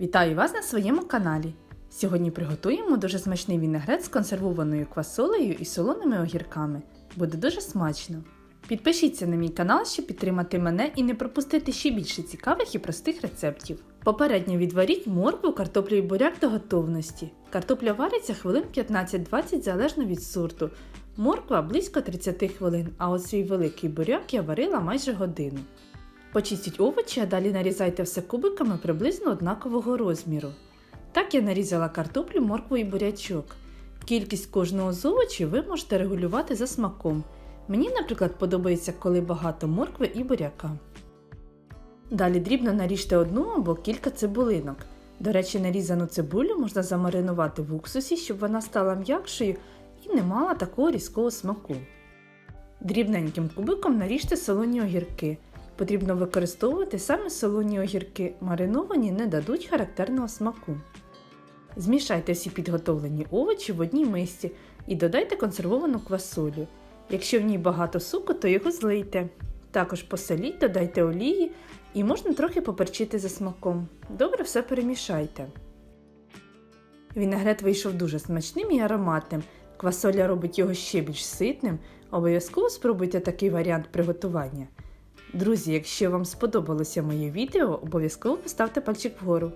Вітаю вас на своєму каналі. Сьогодні приготуємо дуже смачний вінегрет з консервованою квасолею і солоними огірками. Буде дуже смачно. Підпишіться на мій канал, щоб підтримати мене і не пропустити ще більше цікавих і простих рецептів. Попередньо відваріть моркву, картоплю і буряк до готовності. Картопля вариться хвилин 15-20 залежно від сорту. Морква близько 30 хвилин, а от свій великий буряк я варила майже годину. Почистіть овочі, а далі нарізайте все кубиками приблизно однакового розміру. Так я нарізала картоплю, моркву і бурячок. Кількість кожного з овочів ви можете регулювати за смаком. Мені, наприклад, подобається, коли багато моркви і буряка. Далі дрібно наріжте одну або кілька цибулинок. До речі, нарізану цибулю можна замаринувати в уксусі, щоб вона стала м'якшою і не мала такого різкого смаку. Дрібненьким кубиком наріжте солоні огірки. Потрібно використовувати саме солоні огірки, мариновані не дадуть характерного смаку. Змішайте всі підготовлені овочі в одній мисці і додайте консервовану квасолю. Якщо в ній багато суку, то його злийте. Також посоліть, додайте олії і можна трохи поперчити за смаком. Добре все перемішайте. Вінегрет вийшов дуже смачним і ароматним. Квасоля робить його ще більш ситним. Обов'язково спробуйте такий варіант приготування. Друзі, якщо вам сподобалося моє відео, обов'язково поставте пальчик вгору.